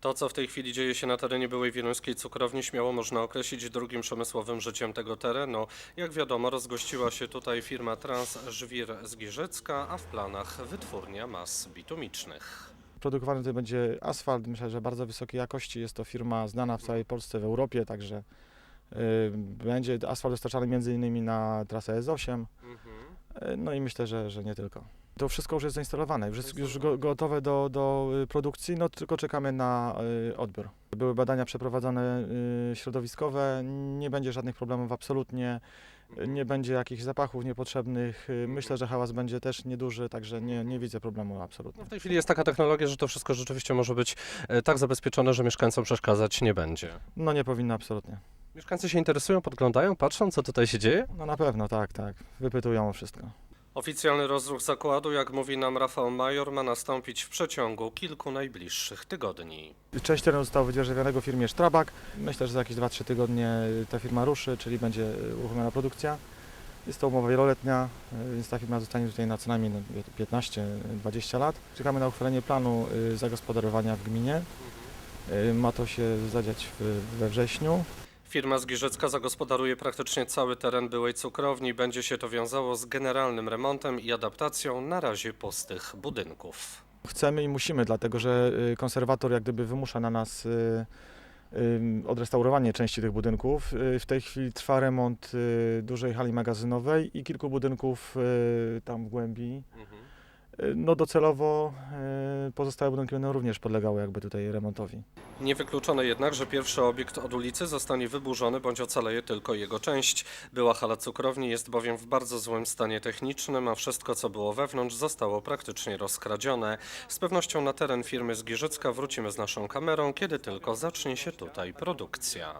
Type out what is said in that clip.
To, co w tej chwili dzieje się na terenie byłej wieluńskiej cukrowni, śmiało można określić drugim przemysłowym życiem tego terenu. Jak wiadomo, rozgościła się tutaj firma Trans Żwir z Giżycka, a w planach wytwórnia mas bitumicznych. Produkowany tutaj będzie asfalt, myślę, że bardzo wysokiej jakości. Jest to firma znana w całej Polsce, w Europie, także y, będzie asfalt dostarczany innymi na trasę S8, y, no i myślę, że, że nie tylko. To wszystko już jest zainstalowane, już jest już go, gotowe do, do y, produkcji, no tylko czekamy na y, odbiór. Były badania przeprowadzone y, środowiskowe, nie będzie żadnych problemów absolutnie, nie będzie jakichś zapachów niepotrzebnych. y, Myślę, że hałas będzie też nieduży, także nie, nie widzę problemu absolutnie. No w tej chwili jest taka technologia, że to wszystko rzeczywiście może być e, tak zabezpieczone, że mieszkańcom przeszkadzać nie będzie. No nie powinno absolutnie. Mieszkańcy się interesują, podglądają, patrzą, co tutaj się dzieje? No na pewno, tak, tak. Wypytują o wszystko. Oficjalny rozruch zakładu, jak mówi nam Rafał Major, ma nastąpić w przeciągu kilku najbliższych tygodni. Część terenu zostało wydzierżawionego firmie Strabag. Myślę, że za jakieś 2-3 tygodnie ta firma ruszy, czyli będzie uruchomiona produkcja. Jest to umowa wieloletnia, więc ta firma zostanie tutaj na co najmniej no, 15-20 lat. Czekamy na uchwalenie planu y, zagospodarowania w gminie. Y, Ma to się zadziać we wrześniu. Firma z Giżycka zagospodaruje praktycznie cały teren byłej cukrowni. Będzie się to wiązało z generalnym remontem i adaptacją na razie pustych budynków. Chcemy i musimy, dlatego że y, konserwator jak gdyby wymusza na nas y, y, odrestaurowanie części tych budynków. W tej chwili trwa remont dużej hali magazynowej i kilku budynków tam w głębi. Y, No docelowo pozostałe budynki będą również podlegały jakby tutaj remontowi. Niewykluczone jednak, że pierwszy obiekt od ulicy zostanie wyburzony bądź ocaleje tylko jego część. Była hala cukrowni jest bowiem w bardzo złym stanie technicznym, a wszystko co było wewnątrz zostało praktycznie rozkradzione. Z pewnością na teren firmy z Giżycka wrócimy z naszą kamerą, kiedy tylko zacznie się tutaj produkcja.